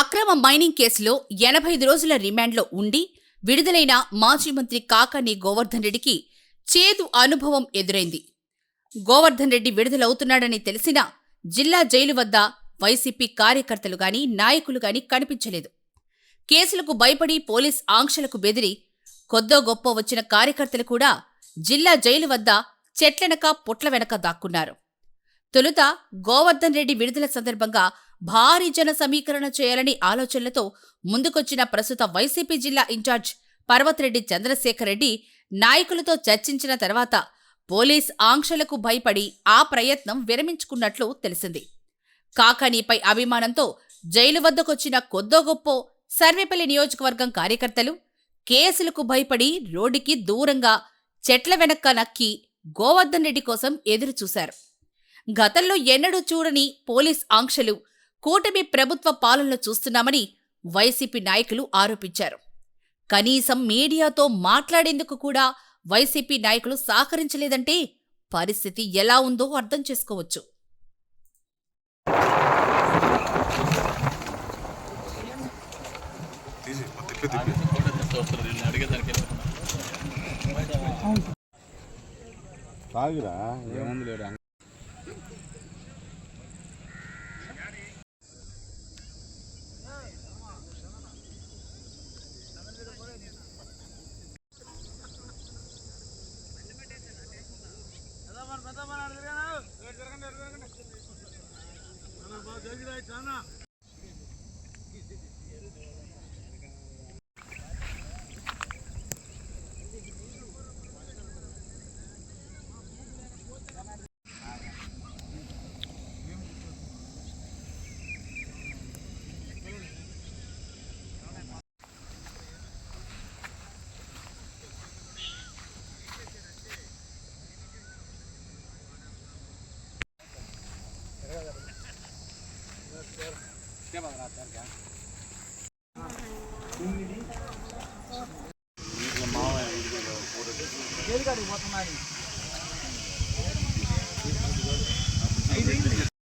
అక్రమ మైనింగ్ కేసులో ఎనభై ఐదు రోజుల రిమాండ్లో ఉండి విడుదలైన మాజీ మంత్రి కాకాని గోవర్ధన్ రెడ్డికి చేదు అనుభవం ఎదురైంది. గోవర్ధన్ రెడ్డి విడుదలవుతున్నాడని తెలిసినా జిల్లా జైలు వద్ద వైసీపీ కార్యకర్తలు గాని నాయకులు గాని కనిపించలేదు. కేసులకు భయపడి పోలీస్ ఆంక్షలకు బెదిరి కొద్దో గొప్ప వచ్చిన కార్యకర్తలు కూడా జిల్లా జైలు వద్ద చెట్లెనక పుట్ల వెనక దాక్కున్నారు. తొలుత గోవర్ధన్ రెడ్డి విడుదల సందర్భంగా భారీ జన సమీకరణ చేయాలని ఆలోచనలతో ముందుకొచ్చిన ప్రస్తుత వైసీపీ జిల్లా ఇన్ఛార్జ్ పర్వతరెడ్డి చంద్రశేఖర్ రెడ్డి నాయకులతో చర్చించిన తర్వాత పోలీస్ ఆంక్షలకు భయపడి ఆ ప్రయత్నం విరమించుకున్నట్లు తెలిసింది. కాకానీపై అభిమానంతో జైలు వద్దకొచ్చిన కొద్దో గొప్పో సర్వేపల్లి నియోజకవర్గం కార్యకర్తలు కేసులకు భయపడి రోడ్డుకి దూరంగా చెట్ల వెనక్క నక్కి గోవర్ధన్ రెడ్డి కోసం ఎదురుచూశారు. గతంలో ఎన్నడూ చూడని పోలీస్ ఆంక్షలు కూటమి ప్రభుత్వ పాలనలో చూస్తున్నామని వైసీపీ నాయకులు ఆరోపించారు. కనీసం మీడియాతో మాట్లాడేందుకు కూడా వైసీపీ నాయకులు సహకరించలేదంటే పరిస్థితి ఎలా ఉందో అర్థం చేసుకోవచ్చు. ఏముంది లేడు పెద్ద తిరగనా తిరగండి తిరగండి బాగా జరిగిరాయి చాలా. మావ పోతున్నాయి.